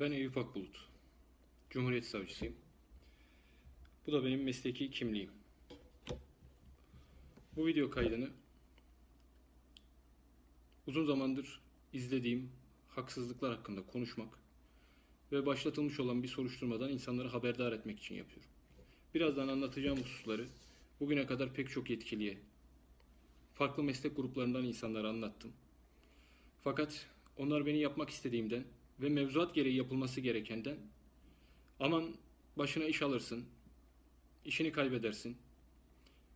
Ben Eyüp Akbulut. Cumhuriyet Savcısıyım. Bu da benim mesleki kimliğim. Bu video kaydını uzun zamandır izlediğim haksızlıklar hakkında konuşmak ve başlatılmış olan bir soruşturmadan insanları haberdar etmek için yapıyorum. Birazdan anlatacağım hususları bugüne kadar pek çok yetkiliye, farklı meslek gruplarından insanlara anlattım. Fakat onlar beni yapmak istediğimden ve mevzuat gereği yapılması gerekenden aman başına iş alırsın, işini kaybedersin,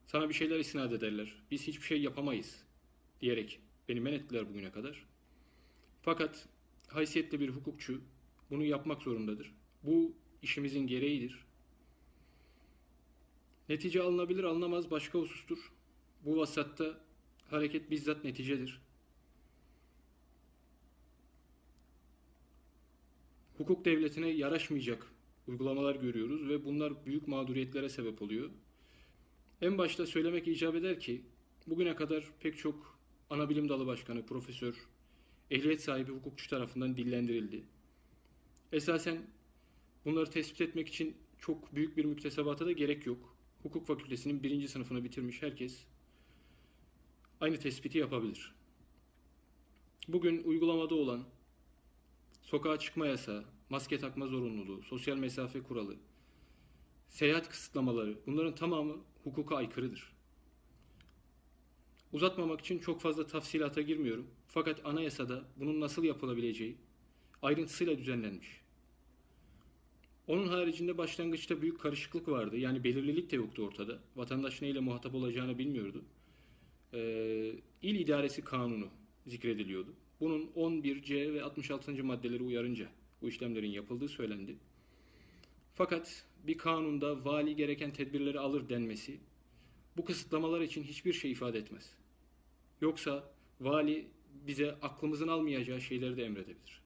sana bir şeyler isnat ederler, biz hiçbir şey yapamayız diyerek beni men ettiler bugüne kadar. Fakat haysiyetli bir hukukçu bunu yapmak zorundadır. Bu işimizin gereğidir. Netice alınabilir alınamaz başka husustur. Bu vasatta hareket bizzat neticedir. Hukuk devletine yaraşmayacak uygulamalar görüyoruz ve bunlar büyük mağduriyetlere sebep oluyor. En başta söylemek icap eder ki bugüne kadar pek çok ana bilim dalı başkanı, profesör, ehliyet sahibi hukukçu tarafından dillendirildi. Esasen bunları tespit etmek için çok büyük bir müktesebata da gerek yok. Hukuk fakültesinin birinci sınıfını bitirmiş herkes aynı tespiti yapabilir. Bugün uygulamada olan sokağa çıkma yasağı, maske takma zorunluluğu, sosyal mesafe kuralı, seyahat kısıtlamaları bunların tamamı hukuka aykırıdır. Uzatmamak için çok fazla tafsilata girmiyorum. Fakat anayasada bunun nasıl yapılabileceği ayrıntısıyla düzenlenmiş. Onun haricinde başlangıçta büyük karışıklık vardı. Yani belirlilik de yoktu ortada. Vatandaş neyle muhatap olacağını bilmiyordu. Ee, İl İdaresi Kanunu zikrediliyordu. Bunun 11C ve 66. maddeleri uyarınca bu işlemlerin yapıldığı söylendi. Fakat bir kanunda vali gereken tedbirleri alır denmesi bu kısıtlamalar için hiçbir şey ifade etmez. Yoksa vali bize aklımızın almayacağı şeyleri de emredebilir.